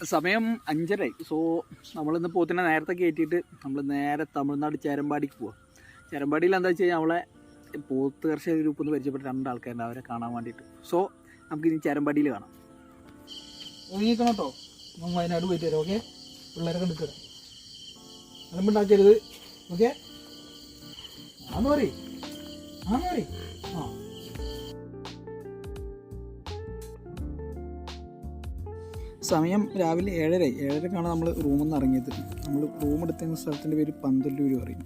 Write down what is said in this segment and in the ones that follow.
സമയം അഞ്ചരായി. സോ നമ്മളിന്ന് പോത്തിനെ നേരത്തെ കയറ്റിയിട്ട് നമ്മൾ നേരെ തമിഴ്നാട് ചേരമ്പാടിക്ക് പോവാം. ചേരമ്പാടിയിൽ എന്താ വെച്ച് കഴിഞ്ഞാൽ നമ്മളെ പോത്ത് കർഷക ഗ്രൂപ്പ് എന്ന് പരിചയപ്പെട്ട രണ്ടാൾക്കാരുണ്ട് അവരെ കാണാൻ വേണ്ടിയിട്ട്. സോ നമുക്ക് ഇനി ചേരമ്പാടിയിൽ കാണാം. കേട്ടോ വയനാട് പോയിട്ട് വരാം ഓക്കെ പിള്ളേരെ കണ്ടിട്ട് അലമ്പുണ്ടാക്കരുത് ഓക്കെ ആ. സമയം രാവിലെ ഏഴര ഏഴരക്കാണ് നമ്മൾ റൂമിൽ നിന്ന് ഇറങ്ങിയത്. നമ്മൾ റൂം എടുത്തിരുന്ന സ്ഥലത്തിന്റെ പേര് പന്തല്ലൂർ പറയും.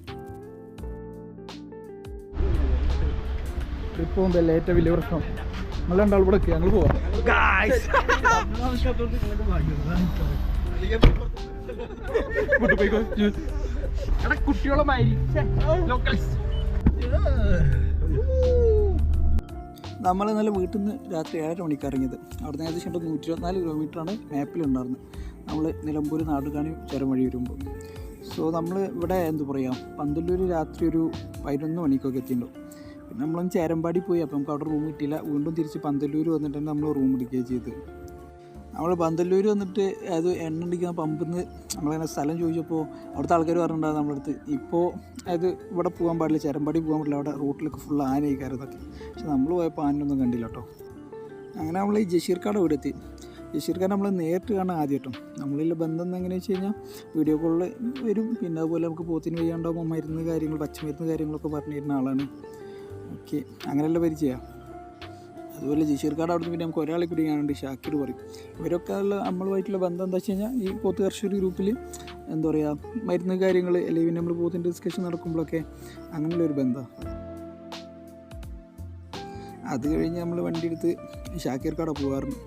ട്രിപ്പ് പോകുമ്പോൾ ഏറ്റവും വലിയ പ്രശ്നം. നമ്മൾ രണ്ടാൾ ഇവിടെ ഞങ്ങൾ പോവാം. കുട്ടികളുമായി നമ്മൾ ഇന്നലെ വീട്ടിൽ നിന്ന് രാത്രി ഏഴര മണിക്ക് ഇറങ്ങിയത് അവിടെ നിന്ന് ഏകദേശം നൂറ്റി ഇരുപത്തിനാല് കിലോമീറ്ററാണ് മാപ്പിലുണ്ടായിരുന്നത്. നമ്മൾ നിലമ്പൂർ നാടുകാണി ചുരം വഴി വരുമ്പോൾ സോ നമ്മൾ ഇവിടെ എന്ത് പറയുക പന്തല്ലൂർ രാത്രി ഒരു പതിനൊന്ന് മണിക്കൊക്കെ എത്തിയിട്ടുണ്ടാവും പിന്നെ നമ്മളൊന്ന് ചേരമ്പാടി പോയി അപ്പോൾ നമുക്ക് അവിടെ റൂം കിട്ടിയില്ല. വീണ്ടും തിരിച്ച് പന്തല്ലൂർ വന്നിട്ടാണ് നമ്മൾ റൂം എടുക്കുകയും ചെയ്തത്. നമ്മൾ പന്തല്ലൂർ വന്നിട്ട് അത് എണ്ണ അടിക്കുന്ന പമ്പിൽ നിന്ന് നമ്മളിങ്ങനെ സ്ഥലം ചോദിച്ചപ്പോൾ അവിടുത്തെ ആൾക്കാർ പറഞ്ഞിട്ടുണ്ടാകും നമ്മുടെ അടുത്ത് ഇപ്പോൾ അത് ഇവിടെ പോകാൻ പാടില്ല ചരമ്പാടി പോകാൻ പാടില്ല അവിടെ റൂട്ടിലൊക്കെ ഫുൾ ആനയായി പക്ഷെ നമ്മൾ പോയപ്പോൾ ആനൊന്നും കണ്ടില്ല കേട്ടോ അങ്ങനെ നമ്മൾ ഈ ജഷീർക്കാട് ഇവിടെ എത്തി. ജഷീർക്കാട് നമ്മൾ നേരിട്ട് കാണാൻ ആദ്യം കേട്ടോ നമ്മളിൽ ബന്ധം എങ്ങനെയാണെന്ന് വെച്ച് കഴിഞ്ഞാൽ വീഡിയോ കോളിൽ വരും. പിന്നെ അതുപോലെ നമുക്ക് പോത്തിന് വയ്യാണ്ടാകുമ്പോൾ മരുന്ന് കാര്യങ്ങൾ പച്ചമരുന്ന് കാര്യങ്ങളൊക്കെ പറഞ്ഞു തരുന്ന ആളാണ്. ഓക്കെ അങ്ങനെയല്ല പരിചയമാണ് അതുപോലെ ജഷീർക്കാട് അവിടെ നിന്ന് പിന്നെ നമുക്ക് ഒരാളെ കൂടി കാണുന്നുണ്ട് ഷാക്കിർ പറയും. ഇവരൊക്കെ ഉള്ള നമ്മളുമായിട്ടുള്ള ബന്ധം എന്താ വെച്ച് കഴിഞ്ഞാൽ ഈ പോത്ത് കർഷക ഗ്രൂപ്പിൽ എന്താ പറയുക മരുന്ന് കാര്യങ്ങൾ അല്ലെങ്കിൽ നമ്മൾ പോത്തിന്റെ ഡിസ്കഷൻ നടക്കുമ്പോഴൊക്കെ അങ്ങനെയുള്ള ഒരു ബന്ധമാണ് അത് കഴിഞ്ഞ് നമ്മൾ വണ്ടി എടുത്ത് ഷാക്കിർക്കാട കട പോകാറുണ്ട്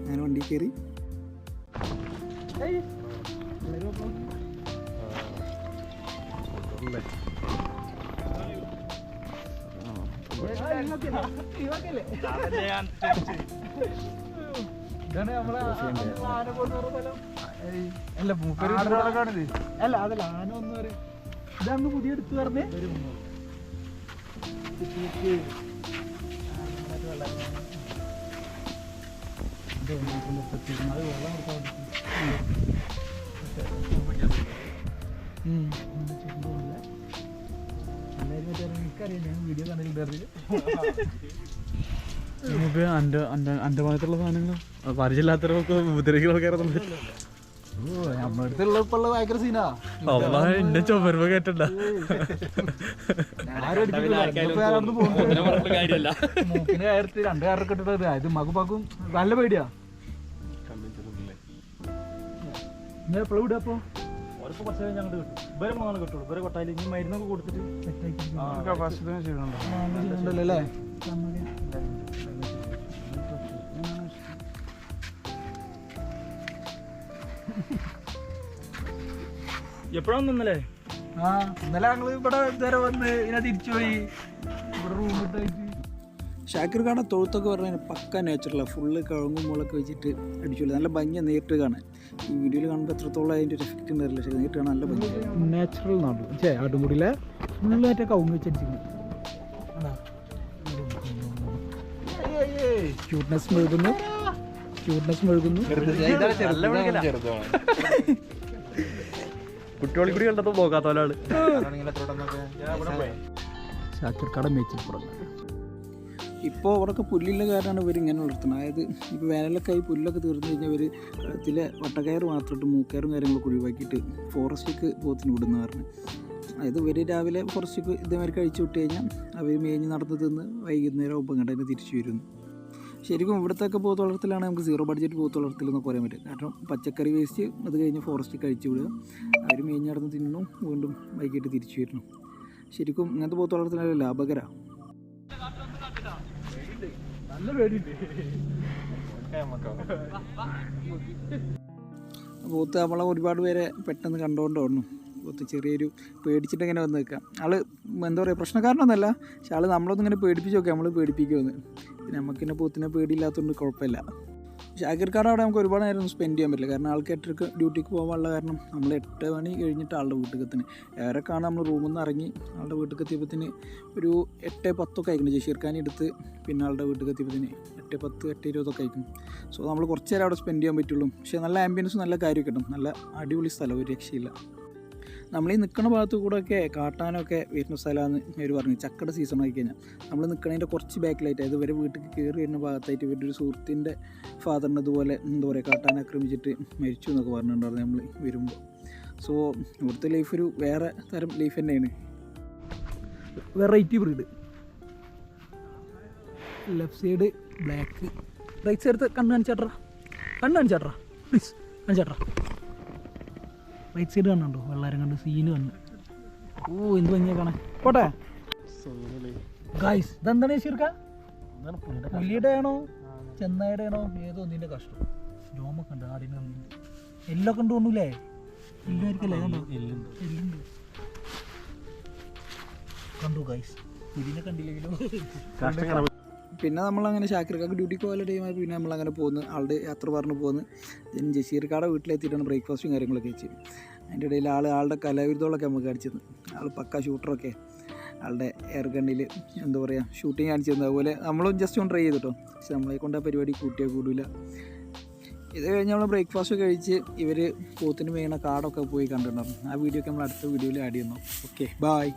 അങ്ങനെ വണ്ടി കയറി. അല്ല മൂപ്പര് അല്ല അതല്ല ആന ഒന്ന് പറയും. ഇതാണ് പുതിയ എടുത്തു പറഞ്ഞേ. വീഡിയോ കണ്ടിട്ടുണ്ടായിരുന്നു നമുക്ക് അന്റെ ഭാഗത്തുള്ള സാധനങ്ങൾ പരിചയമില്ലാത്തവരൊക്കെ ഉപദ്രവികളൊക്കെ നമ്മളടുത്തുള്ള ഇപ്പൊ ഭയങ്കര സീനാ എന്നെ ചുമരുമ്പ കേട്ടണ്ട ആരും അടിക്കില്ല. ഇന്നിപ്പോ ഞാൻ അവിടുന്ന് പോകുന്നു. മൂക്കിന് കയർത്ത് രണ്ട് ഇത് മകു മകും നല്ല പേടിയാ ഞാൻ എപ്പോഴും വിടുക അപ്പൊ മരുന്നൊക്കെ കൊടുത്തിട്ട് ഉണ്ടല്ലോ അല്ലേ എപ്പോഴാണ് നിന്നല്ലേ ആ ഇന്നലെ ഞങ്ങൾ ഇവിടെ ഇതുവരെ വന്ന് ഇതിനെ തിരിച്ചുപോയി ഇവിടെ റൂം ഇട്ടായിട്ട് ഷാക്കിർ ഖാനെ തൊഴുത്തൊക്കെ പറഞ്ഞാൽ പക്ക നാച്ചുറലാണ് ഫുള്ള് കിഴങ്ങും മുളൊക്കെ വെച്ചിട്ട് അടിച്ചുള്ളൂ നല്ല ഭംഗിയാണ് നേരിട്ട് കാണാൻ. ഈ വീഡിയോയിൽ കാണുമ്പോൾ എത്രത്തോളം അതിന്റെ ഒരു എഫക്റ്റ് ഉണ്ടാവില്ല പക്ഷേ നേരിട്ട് കാണാൻ നല്ല ഭംഗി നാച്ചുറൽ നാട് ചേ ആട്ടുമുടിയിലെ ഫുള്ള് മറ്റേ കവുങ്ങ് വെച്ചടിച്ചിട്ടുണ്ട് ക്യൂട്ട്നെസ് മെഴുകുന്നു. ക്യൂട്ട്നെസ് മെഴുകുന്നു. കുട്ടികളിൽ കൂടി കണ്ടപ്പോൾ പോകാത്ത ഒരാൾ ഷാക്കിർ കട മേച്ചിൽപ്പുറം ഇപ്പോൾ അവിടെയൊക്കെ പുല്ലില്ല കാരണമാണ് ഇവർ ഇങ്ങനെ വളർത്തുന്നത്. അതായത് ഇപ്പോൾ വേനലൊക്കെ ആയി പുല്ലൊക്കെ തീർന്നു കഴിഞ്ഞാൽ ഇവർ കളത്തിലെ വട്ടക്കയർ മാത്രമിട്ട് മൂക്കയറും കാര്യങ്ങളൊക്കെ ഒഴിവാക്കിയിട്ട് ഫോറസ്റ്റിലേക്ക് പോത്തിന് വിടുന്ന കാരണം അതായത് ഇവർ രാവിലെ ഫോറസ്റ്റിക്ക് ഇതേമാതിരി കഴിച്ചു വിട്ട് കഴിഞ്ഞാൽ അവർ മേഞ്ഞ് നടന്ന് തിന്ന് വൈകുന്നേരം ഒപ്പം കണ്ടതിന് തിരിച്ചു വരുന്നു. ശരിക്കും ഇവിടുത്തെയൊക്കെ പോത്ത് വളർത്തലാണ് നമുക്ക് സീറോ ബഡ്ജറ്റ് പോത്ത് വളർത്തൽ എന്നൊക്കെ പറയാൻ പറ്റും. കാരണം പച്ചക്കറി വേസ്റ്റ് അത് കഴിഞ്ഞ് ഫോറസ്റ്റ് കഴിച്ചു വിടുക. അവർ മേഞ്ഞ് നടന്ന് തിന്നു വീണ്ടും വൈകിട്ട് തിരിച്ചു വരുന്നു. ശരിക്കും ഇങ്ങനത്തെ പോത്ത് വളർത്തലാണ് ലാഭകരമാണ് നല്ല നമ്മളെ ഒരുപാട് പേരെ പെട്ടെന്ന് കണ്ടുകൊണ്ട് വന്നു. പോത്ത് ചെറിയൊരു പേടിച്ചിട്ട് ഇങ്ങനെ വന്ന് നിൽക്കാം. ആൾ എന്താ പറയുക പ്രശ്നക്കാരനൊന്നല്ല. പക്ഷെ ആൾ നമ്മളൊന്നും ഇങ്ങനെ പേടിപ്പിച്ച് നോക്കാം നമ്മൾ പേടിപ്പിക്കുമെന്ന് പിന്നെ നമുക്ക് പിന്നെ പോത്തിനെ പേടിയില്ലാത്തതുകൊണ്ട് കുഴപ്പമില്ല. ഷാക്കിർക്കാട് അവിടെ നമുക്ക് ഒരുപാട് നേരം സ്പെൻഡ് ചെയ്യാൻ പറ്റില്ല. കാരണം ആൾക്ക് എട്ടരക്ക് ഡ്യൂട്ടിക്ക് പോകാനുള്ള കാരണം നമ്മൾ എട്ട് മണി കഴിഞ്ഞിട്ട് ആളുടെ വീട്ടിൽ എത്തിന് ഏറെക്കാണ് നമ്മൾ റൂമിൽ നിന്ന് ഇറങ്ങി ആളുടെ വീട്ടിൽ എത്തിയപ്പത്തിന് ഒരു എട്ട് പത്തൊക്കെ ആയിക്കണം ജഷീർഖാനി എടുത്ത് പിന്നെ ആളുടെ വീട്ടിൽ എത്തിയപ്പത്തിന് എട്ട് പത്ത് എട്ട് ഇരുപതൊക്കെ ആയിരിക്കും. സോ നമ്മൾ കുറച്ച് നേരം അവിടെ സ്പെൻഡ് ചെയ്യാൻ പറ്റുള്ളൂ. പക്ഷേ നല്ല ആംബിയൻസ് നല്ല കാര്യമൊക്കെ കിട്ടും നല്ല അടിപൊളി സ്ഥലം ഒരു രക്ഷയില്ല. നമ്മൾ ഈ നിൽക്കുന്ന ഭാഗത്ത് കൂടെ ഒക്കെ കാട്ടാനൊക്കെ വരുന്ന സ്ഥലമാണ് ഇവർ പറഞ്ഞു. ചക്കയുടെ സീസൺ ആയി കഴിഞ്ഞാൽ നമ്മൾ നിൽക്കണതിന്റെ കുറച്ച് ബാക്കിലായിട്ട് അതായത് ഇവരെ വീട്ടിൽ കയറി വരുന്ന ഭാഗത്തായിട്ട് ഇവരുടെ ഒരു സുഹൃത്തിന്റെ ഫാദറിന് ഇതുപോലെ എന്താ പറയുക കാട്ടാൻ ആക്രമിച്ചിട്ട് മരിച്ചു എന്നൊക്കെ പറഞ്ഞിട്ടുണ്ടായിരുന്നു നമ്മൾ വരുമ്പോൾ സോ ഇവിടുത്തെ ലൈഫ് ഒരു വേറെ തരം ലൈഫ് തന്നെയാണ്. Variety breed left side black right side കണ്ണ് കാണിച്ചാട്രാ കണ്ണ് കാണിച്ചാട്രാ പ്ലീസ് കാണിച്ചാട്രാ റൈറ്റ് സൈഡ് കാണുന്നുണ്ടോ വെള്ളാരം കണ്ട് സീന് വന്ന് ഓ എന്ത് ഭംഗിയാ കാണാൻ. പോട്ടെ. ഗൈസ് ഇതെന്താണ് ശീർക്ക? പുലിയുടെ ആണോ ചെന്നായുടെ ആണോ ഏതോ ഒന്നിന്റെ കഷ്ടം. രോമൊക്കെ ഉണ്ട് ആടിന് എല്ലൊക്കെ ഉണ്ട് തോന്നൂലേ ഇല്ലായിരിക്കല്ലേ എല്ലുണ്ട് കണ്ടു? ഗൈസ് ഇതിനെ കണ്ടില്ലെങ്കിലും? പിന്നെ നമ്മളങ്ങനെ ഷാക്കിർക്കാക്ക് ഡ്യൂട്ടിക്ക് പോയ ടൈമായി പിന്നെ നമ്മളങ്ങനെ പോകുന്നു ആളുടെ യാത്ര പറഞ്ഞു പോകുന്നു ദെൻ ജസീർക്കാടെ വീട്ടിലെത്തിയിട്ടാണ് ബ്രേക്ക്ഫാസ്റ്റും കാര്യങ്ങളൊക്കെ വെച്ച് അതിന്റെ ഇടയിൽ ആൾ ആളുടെ കലാവിരുദ്ധമൊക്കെ നമുക്ക് കാണിച്ചു തന്നു. ആൾ പക്ക ഷൂട്ടറൊക്കെ. ആളുടെ എയർ ഗണ്ണിൽ എന്താ പറയുക ഷൂട്ടിങ് കാണിച്ചു തന്നു. അതുപോലെ നമ്മളും ജസ്റ്റ് ഒന്ന് ട്രൈ ചെയ്തിട്ടോ. പക്ഷെ നമ്മളെ കൊണ്ട് ആ പരിപാടി കൂട്ടിയാൽ കൂടില്ല ഇത് കഴിഞ്ഞ് നമ്മൾ ബ്രേക്ക്ഫാസ്റ്റ് കഴിച്ച് ഇവർ പോത്തിന് വീണ കാടൊക്കെ പോയി കണ്ടിട്ടുണ്ടായിരുന്നു ആ വീഡിയോ ഒക്കെ നമ്മൾ അടുത്ത വീഡിയോയിൽ ആഡ് ചെയ്യുന്നു. Okay bye